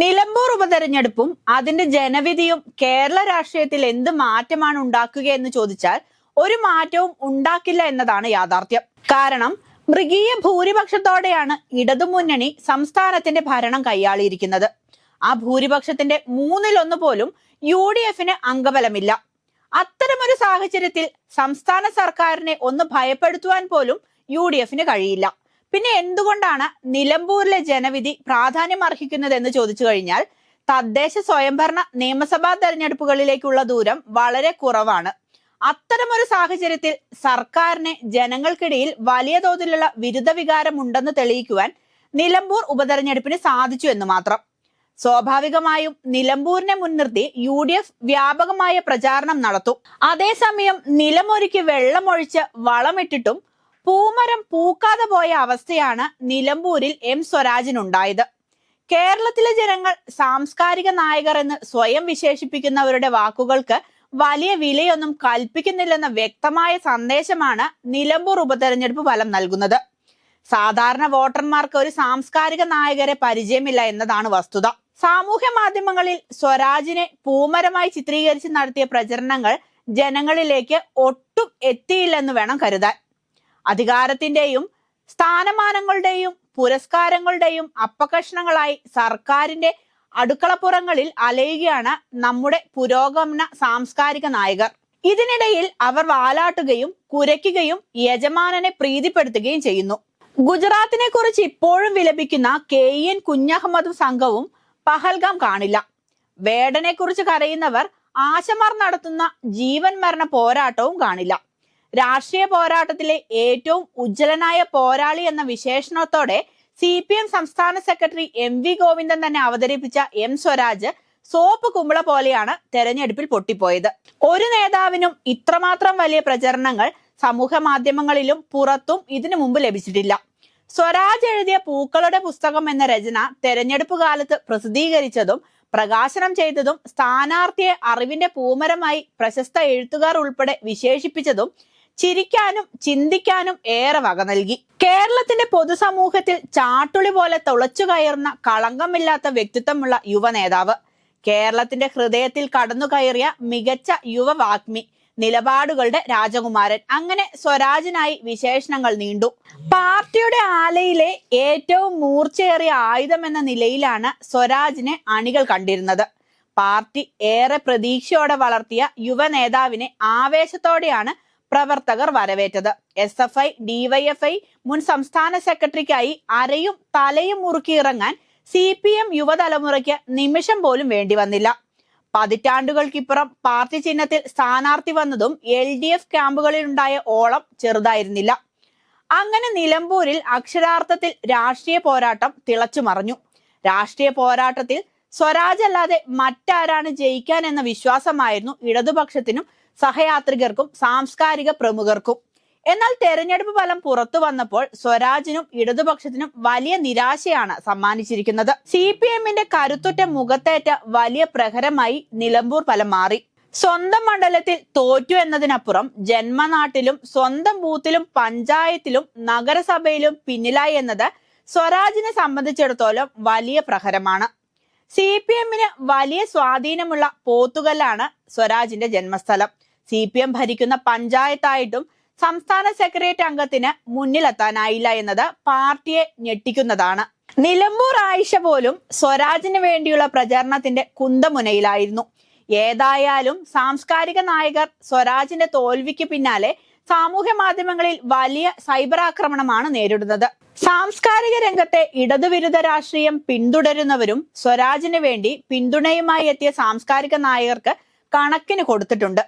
നിലമ്പൂർ ഉപതെരഞ്ഞെടുപ്പും അതിന്റെ ജനവിധിയും കേരള രാഷ്ട്രീയത്തിൽ എന്ത് മാറ്റമാണ് ഉണ്ടാക്കുക എന്ന് ചോദിച്ചാൽ ഒരു മാറ്റവും ഉണ്ടാക്കില്ല എന്നതാണ് യാഥാർത്ഥ്യം. കാരണം മൃഗീയ ഭൂരിപക്ഷത്തോടെയാണ് ഇടതുമുന്നണി സംസ്ഥാനത്തിന്റെ ഭരണം കൈയാളിയിരിക്കുന്നത്. ആ ഭൂരിപക്ഷത്തിന്റെ മൂന്നിലൊന്ന് പോലും യു ഡി എഫിന് അംഗബലമില്ല. അത്തരമൊരു സാഹചര്യത്തിൽ സംസ്ഥാന സർക്കാരിനെ ഒന്ന് ഭയപ്പെടുത്തുവാൻ പോലും യു ഡി എഫിന് കഴിയില്ല. പിന്നെ എന്തുകൊണ്ടാണ് നിലമ്പൂരിലെ ജനവിധി പ്രാധാന്യം അർഹിക്കുന്നത് എന്ന് ചോദിച്ചു കഴിഞ്ഞാൽ തദ്ദേശ സ്വയംഭരണ നിയമസഭാ തെരഞ്ഞെടുപ്പുകളിലേക്കുള്ള ദൂരം വളരെ കുറവാണ്. അത്തരമൊരു സാഹചര്യത്തിൽ സർക്കാരിനെ ജനങ്ങൾക്കിടയിൽ വലിയ തോതിലുള്ള വിരുദ്ധ വികാരം ഉണ്ടെന്ന് തെളിയിക്കുവാൻ നിലമ്പൂർ ഉപതെരഞ്ഞെടുപ്പിന് സാധിച്ചു എന്ന് മാത്രം. സ്വാഭാവികമായും നിലമ്പൂരിനെ മുൻനിർത്തി യു ഡി എഫ് വ്യാപകമായ പ്രചാരണം നടത്തും. അതേസമയം നിലമൊരുക്കി വെള്ളമൊഴിച്ച് വളമിട്ടിട്ടും പൂമരം പൂക്കാതെ പോയ അവസ്ഥയാണ് നിലമ്പൂരിൽ എം സ്വരാജിനുണ്ടായത് കേരളത്തിലെ ജനങ്ങൾ സാംസ്കാരിക നായകർ എന്ന് സ്വയം വിശേഷിപ്പിക്കുന്നവരുടെ വാക്കുകൾക്ക് വലിയ വിലയൊന്നും കൽപ്പിക്കുന്നില്ലെന്ന വ്യക്തമായ സന്ദേശമാണ് നിലമ്പൂർ ഉപതെരഞ്ഞെടുപ്പ് ഫലം നൽകുന്നത്. സാധാരണ വോട്ടർമാർക്ക് ഒരു സാംസ്കാരിക നായകരെ പരിചയമില്ല എന്നതാണ് വസ്തുത. സാമൂഹ്യ മാധ്യമങ്ങളിൽ സ്വരാജിനെ പൂമരമായി ചിത്രീകരിച്ച് നടത്തിയ പ്രചരണങ്ങൾ ജനങ്ങളിലേക്ക് ഒട്ടും എത്തിയില്ലെന്ന് വേണം കരുതാൻ. അധികാരത്തിന്റെയും സ്ഥാനമാനങ്ങളുടെയും പുരസ്കാരങ്ങളുടെയും അപ്പകഷ്ണങ്ങളായി സർക്കാരിന്റെ അടുക്കളപ്പുറങ്ങളിൽ അലയുകയാണ് നമ്മുടെ പുരോഗമന സാംസ്കാരിക നായകർ. ഇതിനിടയിൽ അവർ വാലാട്ടുകയും കുരയ്ക്കുകയും യജമാനനെ പ്രീതിപ്പെടുത്തുകയും ചെയ്യുന്നു. ഗുജറാത്തിനെ കുറിച്ച് ഇപ്പോഴും വിലപിക്കുന്ന കെ എൻ കുഞ്ഞഹമ്മദും സംഘവും പഹൽഗാം കാണില്ല. വേടനെ കുറിച്ച് കരയുന്നവർ ആശമാർ നടത്തുന്ന ജീവൻ മരണ പോരാട്ടവും കാണില്ല. രാഷ്ട്രീയ പോരാട്ടത്തിലെ ഏറ്റവും ഉജ്ജ്വലനായ പോരാളി എന്ന വിശേഷണത്തോടെ സി പി എം സംസ്ഥാന സെക്രട്ടറി എം വി ഗോവിന്ദൻ തന്നെ അവതരിപ്പിച്ച എം സ്വരാജ് സോപ്പ് കുമ്പള പോലെയാണ് തെരഞ്ഞെടുപ്പിൽ പൊട്ടിപ്പോയത്. ഒരു നേതാവിനും ഇത്രമാത്രം വലിയ പ്രചരണങ്ങൾ സമൂഹ മാധ്യമങ്ങളിലും പുറത്തും ഇതിനു മുമ്പ് ലഭിച്ചിട്ടില്ല. സ്വരാജ് എഴുതിയ പൂക്കളുടെ പുസ്തകം എന്ന രചന തെരഞ്ഞെടുപ്പ് കാലത്ത് പ്രസിദ്ധീകരിച്ചതും പ്രകാശനം ചെയ്തതും സ്ഥാനാർത്ഥിയെ അറിവിന്റെ പൂമരമായി പ്രശസ്ത എഴുത്തുകാർ ഉൾപ്പെടെ വിശേഷിപ്പിച്ചതും ചിരിക്കാനും ചിന്തിക്കാനും ഏറെ വക നൽകി. കേരളത്തിന്റെ പൊതുസമൂഹത്തിൽ ചാട്ടുളി പോലെ തുളച്ചു കയറുന്ന കളങ്കമില്ലാത്ത വ്യക്തിത്വമുള്ള യുവ നേതാവ്. കേരളത്തിന്റെ ഹൃദയത്തിൽ കടന്നു കയറിയ മികച്ച യുവ വാഗ്മി നിലപാടുകളുടെ രാജകുമാരൻ. അങ്ങനെ സ്വരാജിനായി വിശേഷണങ്ങൾ നീണ്ടു. പാർട്ടിയുടെ ആലയിലെ ഏറ്റവും മൂർച്ചയേറിയ ആയുധം എന്ന നിലയിലാണ് സ്വരാജിനെ അണികൾ കണ്ടിരുന്നത്. പാർട്ടി ഏറെ പ്രതീക്ഷയോടെ വളർത്തിയ യുവ നേതാവിനെ ആവേശത്തോടെയാണ് പ്രവർത്തകർ വരവേറ്റത്. എസ് എഫ് ഐ ഡിവൈഎഫ്ഐ മുൻ സംസ്ഥാന സെക്രട്ടറിക്കായി അരയും തലയും മുറുക്കിയിറങ്ങാൻ സി പി എം യുവതലമുറയ്ക്ക് നിമിഷം പോലും വേണ്ടി വന്നില്ല. പതിറ്റാണ്ടുകൾക്കിപ്പുറം പാർട്ടി ചിഹ്നത്തിൽ സ്ഥാനാർത്ഥി വന്നതും എൽ ഡി എഫ് ക്യാമ്പുകളിലുണ്ടായ ഓളം ചെറുതായിരുന്നില്ല. അങ്ങനെ നിലമ്പൂരിൽ അക്ഷരാർത്ഥത്തിൽ രാഷ്ട്രീയ പോരാട്ടം തിളച്ചു മറഞ്ഞു രാഷ്ട്രീയ പോരാട്ടത്തിൽ സ്വരാജ് അല്ലാതെ മറ്റാരാണ് ജയിക്കാൻ എന്ന വിശ്വാസമായിരുന്നു ഇടതുപക്ഷത്തിനും സഹയാത്രികർക്കും സാംസ്കാരിക പ്രമുഖർക്കും. എന്നാൽ തെരഞ്ഞെടുപ്പ് ഫലം പുറത്തു വന്നപ്പോൾ സ്വരാജിനും ഇടതുപക്ഷത്തിനും വലിയ നിരാശയാണ് സമ്മാനിച്ചിരിക്കുന്നത്. സി പി എമ്മിന്റെ കരുത്തുറ്റ മുഖത്തേറ്റ വലിയ പ്രഹരമായി നിലമ്പൂർ ഫലം മാറി. സ്വന്തം മണ്ഡലത്തിൽ തോറ്റു എന്നതിനപ്പുറം ജന്മനാട്ടിലും സ്വന്തം ബൂത്തിലും പഞ്ചായത്തിലും നഗരസഭയിലും പിന്നിലായി എന്നത് സ്വരാജിനെ സംബന്ധിച്ചിടത്തോളം വലിയ പ്രഹരമാണ്. സി പി എമ്മിന് വലിയ സ്വാധീനമുള്ള പോത്തുകല്ലാണ് സ്വരാജിന്റെ ജന്മസ്ഥലം. സി പി എം ഭരിക്കുന്ന പഞ്ചായത്തായിട്ടും സംസ്ഥാന സെക്രട്ടേറിയറ്റ് അംഗത്തിന് മുന്നിലെത്താനായില്ല എന്നത് പാർട്ടിയെ ഞെട്ടിക്കുന്നതാണ്. നിലമ്പൂർ ആയിഷ പോലും സ്വരാജിന് വേണ്ടിയുള്ള പ്രചരണത്തിന്റെ കുന്തമുനയിലായിരുന്നു. ഏതായാലും സാംസ്കാരിക നായകർ സ്വരാജിന്റെ തോൽവിക്ക് പിന്നാലെ സാമൂഹ്യ മാധ്യമങ്ങളിൽ വലിയ സൈബർ ആക്രമണമാണ് നേരിടുന്നത്. സാംസ്കാരിക രംഗത്തെ ഇടതുവിരുദ്ധ രാഷ്ട്രീയം പിന്തുടരുന്നവരും സ്വരാജിന് വേണ്ടി പിന്തുണയുമായി എത്തിയ സാംസ്കാരിക നായകർക്ക് കണക്കിന് കൊടുത്തിട്ടുണ്ട്.